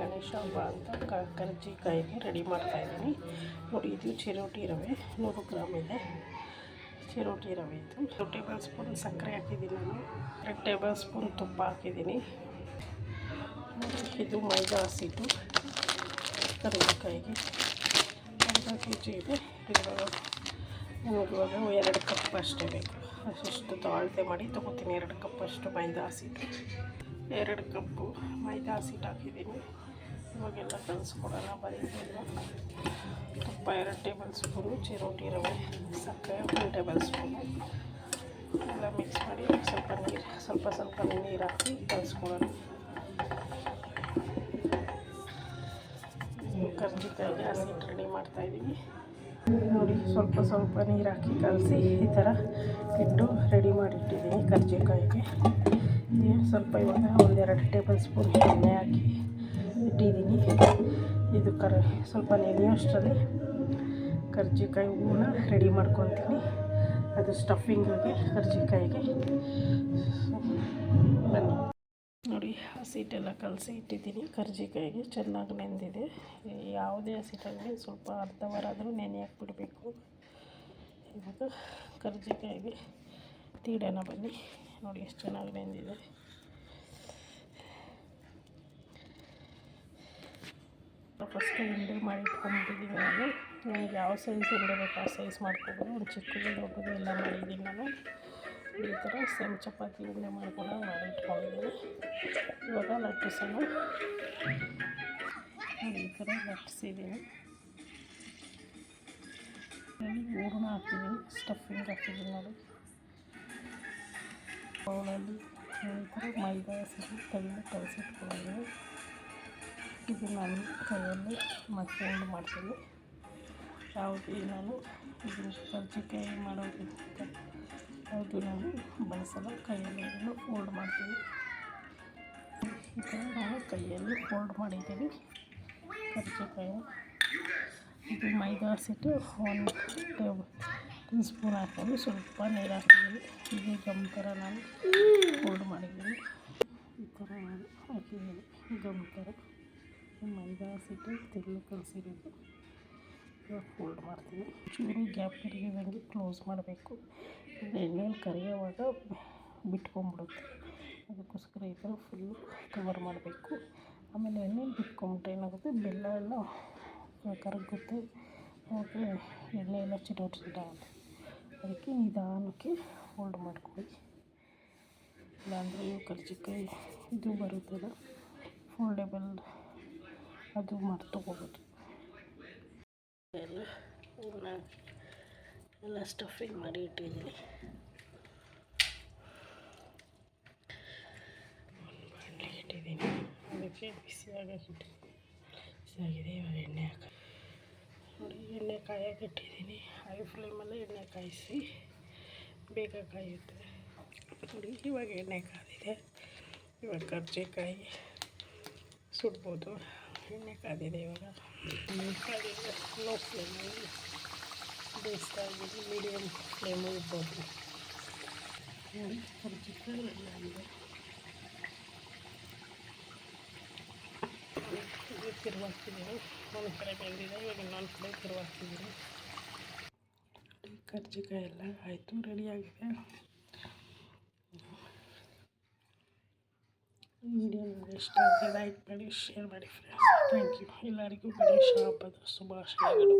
ಗಣೇಶ ಹಬ್ಬ ಅಂತ ಕ ಕರ್ಜಿಕಾಯಿಗೆ ರೆಡಿ ಮಾಡ್ತಾಯಿದ್ದೀನಿ ನೋಡಿ, ಇದು ಚಿರೋಟಿ ರವೆ. ನೂರು ಗ್ರಾಮ್ ಇದೆ. ಚಿರೋಟಿ ರವೆ ಇದು. ಟೇಬಲ್ ಸ್ಪೂನ್ ಸಕ್ಕರೆ ಹಾಕಿದ್ದೀನಿ ನಾನು. ಎರಡು ಟೇಬಲ್ ಸ್ಪೂನ್ ತುಪ್ಪ ಹಾಕಿದ್ದೀನಿ. ಇದು ಮೈದಾ ಹಸಿಟ್ಟು ಕರ್ಜಿಕಾಯಿಗೆ ಅರ್ಧ ಕೆ ಜಿ ಇದೆ. ಇವಾಗ ಎರಡು ಕಪ್ ಅಷ್ಟೇ ಬೇಕು. ಅಷ್ಟು ಅಳತೆ ಮಾಡಿ ತೊಗೋತೀನಿ. ಎರಡು ಕಪ್ ಅಷ್ಟು ಮೈದಾ ಹಸಿಟ್ಟು ಎರಡು ಕಪ್ಪು ಮೈದಾ ಹಸಿಟ್ಟು ಹಾಕಿದ್ದೀನಿ. ಇವಾಗೆಲ್ಲ ಕಲಿಸ್ಕೊಡೋಣ ಬರೀ ತುಪ್ಪ ಎರಡು ಟೇಬಲ್ ಸ್ಪೂನು, ಚಿರೋಟಿ ರವೆ, ಸಕ್ಕರೆ, ಒಂದು ಟೇಬಲ್ ಸ್ಪೂನು. ಎಲ್ಲ ಮಿಕ್ಸ್ ಮಾಡಿ ಸ್ವಲ್ಪ ನೀರು, ಸ್ವಲ್ಪ ಸ್ವಲ್ಪ ನೀರು ಹಾಕಿ ಕಲಿಸ್ಕೊಡೋಣ. ಕರ್ಜಿಕಾಯಿಗೆ ಹಸಿಟ್ಟು ರೆಡಿ ಮಾಡ್ತಾಯಿದ್ದೀವಿ ನೋಡಿ, ಸ್ವಲ್ಪ ಸ್ವಲ್ಪ ನೀರು ಹಾಕಿ ಕಲಸಿ ಈ ಥರ ಇಟ್ಟು ರೆಡಿ ಮಾಡಿಟ್ಟಿದ್ದೀನಿ ಕರ್ಜಿಕಾಯಿಗೆ. ಸ್ವಲ್ಪ ಇವಾಗ ಒಂದೆರಡು ಟೇಬಲ್ ಸ್ಪೂನ್ ಎಣ್ಣೆ ಹಾಕಿ ಇಟ್ಟಿದ್ದೀನಿ ಇದು ಕರ್, ಸ್ವಲ್ಪ ನೆನೆಯೋಷ್ಟರಲ್ಲಿ ಕರ್ಜಿಕಾಯಿ ಹೂವನ್ನ ರೆಡಿ ಮಾಡ್ಕೊತೀನಿ. ಅದು ಸ್ಟಫಿಂಗಾಗಿ ಕರ್ಜಿಕಾಯಿಗೆ. ಬನ್ನಿ. ನೋಡಿ ಹಸಿಟ್ಟೆಲ್ಲ ಕಲಸಿ ಇಟ್ಟಿದ್ದೀನಿ. ಕರ್ಜಿಕಾಯಿಗೆ ಚೆನ್ನಾಗಿ ನೆಂದಿದೆ. ಯಾವುದೇ ಹಸಿಟ್ಟಾಗಲಿ ಸ್ವಲ್ಪ ಅರ್ಧ ವಾರ ಆದರೂ ನೆನೆಯಕ್ಕೆ ಬಿಡಬೇಕು. ಇವಾಗ ಕರ್ಜಿಕಾಯಿಗೆ ತೀಡೋಣ ಬನ್ನಿ. ನೋಡಿ, ಎಷ್ಟು ಚೆನ್ನಾಗಿ ನೆಂದಿದೆ. ಫಸ್ಟು ಉಂಡೆ ಮಾಡಿ ಇಟ್ಕೊಂಡಿದ್ದೀನಿ ನಾನು. ನನಗೆ ಯಾವ ಸೈಜ್ ಉಂಡೆ ಬೇಕು ಆ ಸೈಜ್ ಮಾಡ್ಕೊಬೋದು. ಒಂದು ಚಿಕ್ಕದು, ದೊಡ್ಡದು ಎಲ್ಲ ಮಾಡಿದ್ದೀನಿ ನಾನು. ಈ ಥರ ಸೇಮ್ ಚಪಾತಿ ಉಂಡೆ ಮಾಡ್ಕೊಂಡು ಮಾಡಿ ಇಟ್ಕೊಂಡಿದ್ದೀನಿ ಇವಾಗ ಲಟ್ಟಿಸೋಣ. ನೋಡಿ ಈ ಥರ ಲಟ್ಟಿಸಿದ್ದೀನಿ ಹೂರ್ಣ ಹಾಕಿದ್ದೀನಿ ಸ್ಟಫಿಂಗ್ ಹಾಕಿದ್ದೀನಿ ನೋಡಿ ಬೌಲಲ್ಲಿ ಈ ಥರ ಮೈದಾ ಸರಿ ತೆಗೆದು ಕಲಸಿಟ್ಕೊಂಡಿದ್ದೀನಿ ಇದು ನಾನು ಕೈಯಲ್ಲಿ ಮತ್ತೊಂದು ಮಾಡ್ತೀನಿ. ಯಾವುದು ನಾನು ಇದು ಕರ್ಜಿಕಾಯಿ ಮಾಡೋದಕ್ಕೆ ಯಾವುದು ನಾನು ಬಳಸಲ್ಲ, ಕೈಯಲ್ಲಿ ಫೋಲ್ಡ್ ಮಾಡ್ತೀನಿ. ಈ ಥರ ನಾನು ಕೈಯಲ್ಲಿ ಫೋಲ್ಡ್ ಮಾಡಿದ್ದೀನಿ. ಕರ್ಜಿಕಾಯಿ ಇದು ಮೈದಾ ಹಸಿಟ್ಟು ಒಂದು ಟೇಬಲ್ ಸ್ಪೂನ್ ಹಾಕೊಂಡು ಸ್ವಲ್ಪ ನೀರು ಹಾಕಿದ್ದೀನಿ ಇದು ಗಮ್ ಥರ ನಾನು ಫೋಲ್ಡ್ ಮಾಡಿದ್ದೀನಿ. ಈ ಥರ ನಾನು ಹಾಕಿದ್ದೀನಿ. ಗಮ್ ಥರ. ಮೈದಾ ಹಸಿಟ್ಟು ತೆಗೆದು ಕಲಸಿರೋದು ಇವಾಗ ಫೋಲ್ಡ್ ಮಾಡ್ತೀನಿ. ಚೂರು ಗ್ಯಾಪ್ ಇರಿದಂಗೆ ಕ್ಲೋಸ್ ಮಾಡಬೇಕು. ಎಣ್ಣೆಯಲ್ಲಿ ಕರಿಯೋವಾಗ ಬಿಟ್ಕೊಂಬಿಡುತ್ತೆ ಅದಕ್ಕೋಸ್ಕರ ಈ ಥರ ಫುಲ್ಲು ಕವರ್ ಮಾಡಬೇಕು. ಆಮೇಲೆ ಎಣ್ಣೆಲಿ ಬಿಟ್ಕೊಂಬಿಟ್ರೆ ಏನಾಗುತ್ತೆ? ಬೆಲ್ಲ ಎಲ್ಲ ಕರಗುತ್ತೆ. ಮತ್ತು ಎಣ್ಣೆ ಎಲ್ಲ ಚಿಟೋಟ್ ಚಿಟಾಗುತ್ತೆ ಅದಕ್ಕೆ ನಿಧಾನಕ್ಕೆ ಫೋಲ್ಡ್ ಮಾಡ್ಕೊಳ್ಳಿ. ಇಲ್ಲಾಂದರೆ ಕರ್ಜಿಕಾಯಿ, ಇದು ಬರುತ್ತಲ್ಲ ಫೋಲ್ಡೇಬಲ್ ಅದು ಮರ್ತೋಗೋದು ಎಲ್ಲ ಎಲ್ಲ ಸ್ಟಫಿಂಗ್ ಮಾಡಿ ಇಟ್ಟಿದ್ದೀನಿ. ಬಾಣಲೆ ಇಟ್ಟಿದ್ದೀನಿ. ಅದಕ್ಕೆ ಇಟ್ಟಿದ್ದೀನಿ ಬಿಸಿಯಾಗಿದೆ ಇವಾಗ ಎಣ್ಣೆ ಹಾಕಿ ನೋಡಿ ಎಣ್ಣೆ ಕಾಯಕ್ಕೆ ಇಟ್ಟಿದ್ದೀನಿ. ಹೈ ಫ್ಲೇಮಲ್ಲೇ ಎಣ್ಣೆ ಕಾಯಿಸಿ ಬೇಗ ಕಾಯುತ್ತೆ. ನೋಡಿ ಇವಾಗ ಎಣ್ಣೆ ಕಾದಿದೆ. ಇವಾಗ ಕರ್ಜೆಕಾಯಿ ಸುಡ್ಬೋದು. ಎಣ್ಣೆ ಕಾದಿದೆ ಇವಾಗ ಕಾದಿದೆ ಲೋ ಫ್ಲೇಮಲ್ಲಿ ಬೇಯಿಸ್ತಾ ಇದ್ದೀನಿ ಮೀಡಿಯಮ್ ಫ್ಲೇಮು ಇರ್ಬೋದು ನೋಡಿ ಕರ್ಜಿಕಾಯಿ ರೆಡಿ ಆಗಿದೆ ಇದು ತಿರುವಾಗ್ತಿದ್ದೀನಿ ಒಂದು ಕಡೆ ಬೆಂದಿದೆ ಇವಾಗ ಇನ್ನೊಂದು ಕಡೆ ತಿರುವಾಗ್ತಿದ್ದೀನಿ ಕರ್ಜಿಕಾಯಿ ಎಲ್ಲ ಆಯಿತು ರೆಡಿಯಾಗಿದೆ ವಿಡಿಯೋ ನಿಮಗೆ ಇಷ್ಟ ಆದರೆ ಲೈಕ್ ಮಾಡಿ ಶೇರ್ ಮಾಡಿ ಫ್ರೆಂಡ್ಸ್ ಥ್ಯಾಂಕ್ ಯು ಎಲ್ಲರಿಗೂ ಗಣೇಶ ಹಬ್ಬದ ಶುಭಾಶಯಗಳು